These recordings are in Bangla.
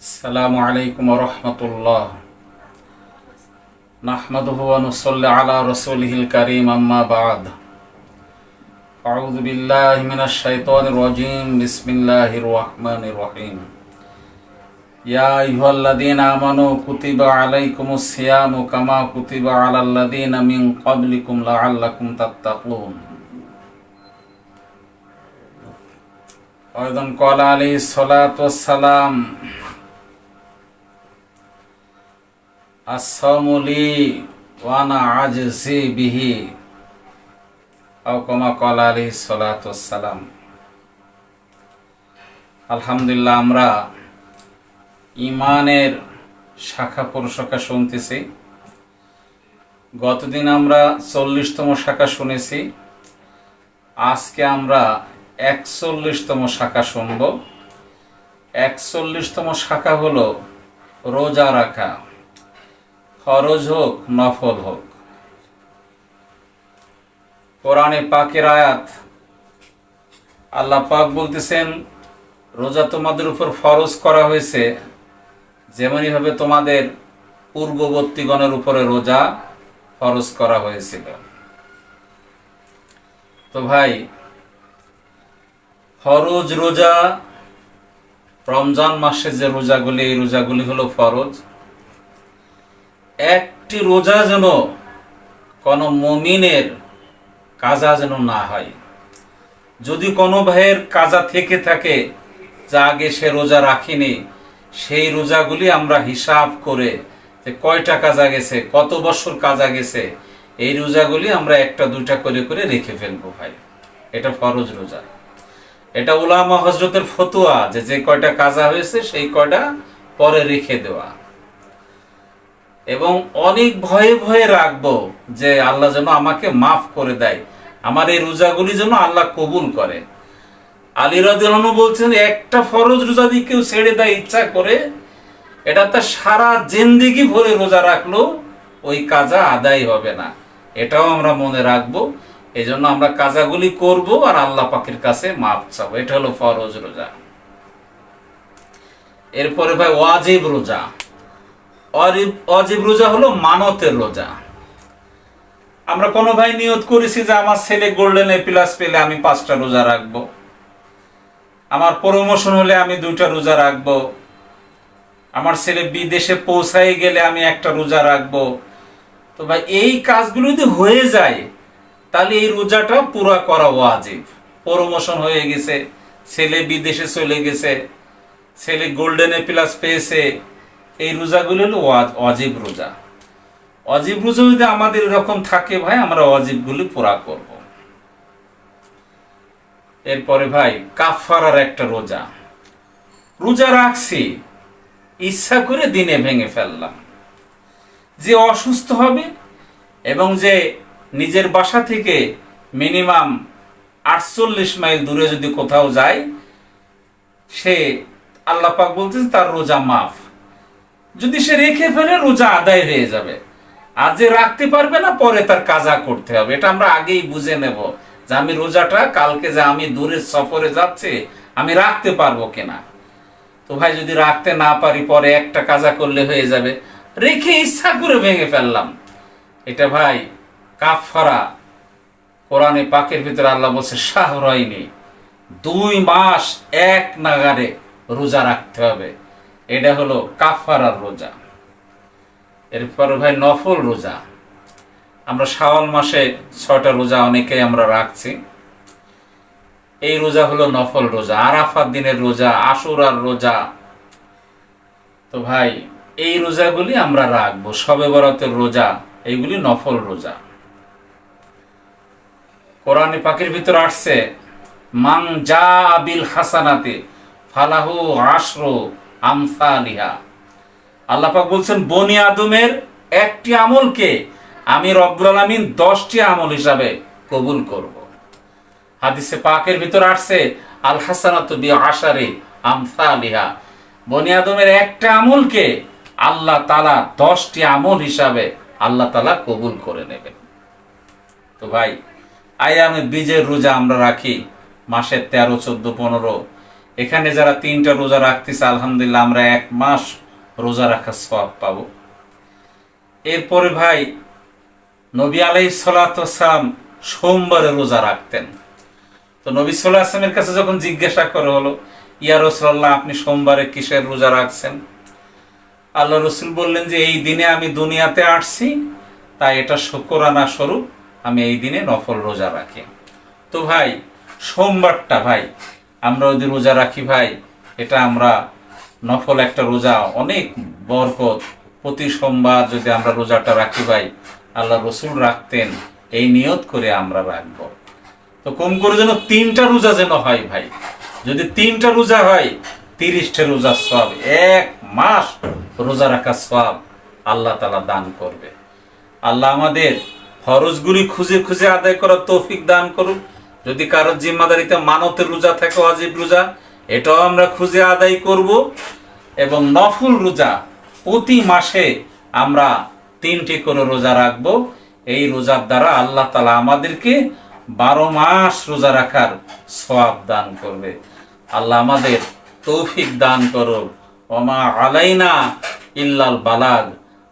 السلام عليكم ورحمة الله نحمده ونصلي على رسوله الكريم أما بعد أعوذ بالله من الشيطان الرجيم بسم الله الرحمن الرحيم يا أيها الذين آمنوا كتب عليكم الصيام كما كتب على الذين من قبلكم لعلكم تتقون أيضا قال عليه الصلاة والسلام আসমলি ওয়ানা আজজি বিহি। আওকমা কল সালাম আলহামদুলিল্লাহ, আমরা ইমানের শাখা প্রশাখা শুনতেছি। গতদিন আমরা চল্লিশতম শাখা শুনেছি। আজকে আমরা একচল্লিশতম শাখা শুনব। একচল্লিশতম শাখা হলো রোজা রাখা। ফরজ হোক, নফল হোক। কোরআনে পাকের আয়াত, আল্লাহ পাক বলতেছেন, রোজা তোমাদের উপর ফরজ করা হয়েছে, যেমনইভাবে তোমাদের পূর্ববর্তীগণের উপরে রোজা ফরজ করা হয়েছিল। তো ভাই, ফরজ রোজা, রমজান মাসে যে রোজাগুলি, এই রোজাগুলি হলো ফরজ। একটি রোজা যেন কোনো মমিনের কাজা যেন না হয়। যদি কোনো ভাইয়ের কাজা থেকে থাকে, যা আগে সে রোজা রাখিনি, সেই রোজাগুলি আমরা হিসাব করে যে কয়টা কাজা গেছে, কত বছর কাজা গেছে, এই রোজাগুলি আমরা একটা দুইটা করে করে রেখে ফেলব ভাই। এটা ফরজ রোজা। এটা উলামা হজরতের ফতুয়া যে যে কয়টা কাজা হয়েছে, সেই কয়টা পরে রেখে দেওয়া। এবং অনেক ভয়ে ভয়ে রাখব যে আল্লাহ যেন আমাকে মাফ করে দেয়। আমার এই রোজাগুলি যেন আল্লাহ কবুল করে। আলী রাদিয়াল্লাহু বলছেন, একটা ফরজ রোজা দিয়ে কেউ ছেড়ে দেয়, ইচ্ছা করে, এটা তার সারা জিন্দিগি ভরে রোজা রাখল, ওই কাজা আদায় হবে না। এটাও আমরা মনে রাখব। এই জন্য আমরা কাজাগুলি করব আর আল্লাহ পাখির কাছে মাপ চাবো। এটা হলো ফরজ রোজা। এরপরে ভাই, ওয়াজিব রোজা। অজীব রোজা হলো মানতের রোজা। আমরা কোনো ভাই নিয়ত করেছি যে আমার ছেলে গোল্ডেন এ প্লাস পেলে আমি পাঁচটা রোজা রাখব। আমার প্রমোশন হলে আমি দুইটা রোজা আমার ছেলে বিদেশে গেলে আমি একটা রোজা রাখব। তো ভাই, এই কাজগুলো যদি হয়ে যায়, তাহলে এই রোজাটা পুরা করা ওয়াজিব। প্রমোশন হয়ে গেছে, ছেলে বিদেশে চলে গেছে, ছেলে গোল্ডেন এ প্লাস পেয়েছে এই রোজাগুলো হলো অজীব রোজা। অজীব রোজা যদি আমাদের এরকম থাকে ভাই, আমরা অজীবগুলি পুরা করব। এরপরে ভাই কাফারার একটা রোজা। রোজা রাখছি, ইচ্ছা করে দিনে ভেঙে ফেললাম। যে অসুস্থ হবে এবং যে নিজের বাসা থেকে মিনিমাম আটচল্লিশ মাইল দূরে যদি কোথাও যায়, সে আল্লাহ পাক বলতেছে, তার রোজা মাফ। যদি সে রেখে ফেলে, রোজা আদায় হয়ে যাবে। আর যে রাখতে পারবে না, পরে তার কাজা করতে হবে। এটা আমরা আগেই বুঝে নেব যে আমি রোজাটা, কালকে যে আমি দূরের সফরে যাচ্ছি, আমি রাখতে পারব কিনা। তো ভাই, যদি রাখতে না পারি, পরে একটা কাজা করলে হয়ে যাবে। রেখে ইচ্ছা করে ভেঙে ফেললাম। এটা ভাই কাফারা কোরআনে পাকের ভিতরে আল্লাহ বলছে, শাহরাইনি। দুই মাস এক নাগারে রোজা রাখতে হবে। এটা হলো কাফারার রোজা। এরপর ভাই নফল রোজা। আমরা শাওয়াল মাসে ছয়টা রোজা অনেকেই আমরা রাখছি। এই রোজা হলো নফল রোজা। আরাফাত দিনের রোজা, আশুরার রোজা। তো ভাই, এই রোজাগুলি আমরা রাখব। সবে বরাতের রোজা, এইগুলি নফল রোজা। কোরআনে পাখির ভিতর আসছে মাং যা আবিল হাসানাতে ফালাহু আশরো আমসালিহা। আল্লাহ পাক বলছেন, বনি আদমের একটি আমলকে আমি রব্বুল আলামিন দশটি আমল হিসাবে কবুল করব। হাদিসে পাকের ভিতর আসছে আল হাসানাতু বি আশারি আমসালিহা। বনি আদমের একটা আমলকে আল্লাহ তালা দশটি আমল হিসাবে আল্লাহ তালা কবুল করে নেবেন। তো ভাই, আয়ামে বীজের রোজা আমরা রাখি মাসের তেরো, চোদ্দ, পনেরো এখানে যারা তিনটা রোজা রাখতেছে, আলহামদুলিল্লাহ আমরা এক মাস রোজা রাখার সব পাবো। এরপরে ভাই, নবী আলাই সালাম সোমবারে রোজা রাখতেন। তো নবী সাল্লাহ আসলামের কাছে যখন জিজ্ঞাসা করা হলো, ইয়া রসুল্লাহ আপনি সোমবারে কিসের রোজা রাখছেন? আল্লাহ রসুল বললেন যে, এই দিনে আমি দুনিয়াতে আসছি, তাই এটা শুকরানা স্বরূপ, আমি এই দিনে নফল রোজা রাখি। তো ভাই, সোমবারটা ভাই আমরা যদি রোজা রাখি ভাই, এটা আমরা নফল একটা রোজা, অনেক বরকত। প্রতি সোমবার যদি আমরা রোজাটা রাখি ভাই, আল্লাহ রসুল রাখতেন, এই নিয়ত করে আমরা রাখব। তো কম করে যেন তিনটা রোজা যেন হয় ভাই। যদি তিনটা রোজা হয়, তিরিশটা রোজা সব এক মাস রোজা রাখা সব আল্লাহ তালা দান করবে। আল্লাহ আমাদের ফরজগুলি খুঁজে খুঁজে আদায় করার তৌফিক দান করুক। যদি কারোর জিম্মাদারিতে মানতের রোজা থাকে অজীব রোজা, এটাও আমরা খুঁজে আদায় করব। এবং নফুল রোজা প্রতি মাসে আমরা তিনটি করে রোজা রাখব। এই রোজার দ্বারা আল্লাহ তালা আমাদেরকে বারো মাস রোজা রাখার সওয়াব দান করবে। আল্লাহ আমাদের তৌফিক দান করো ওমা আলাইনা ইল্লাল বালাগ।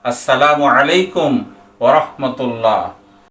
আসসালামু আলাইকুম ওরহমতুল্লাহ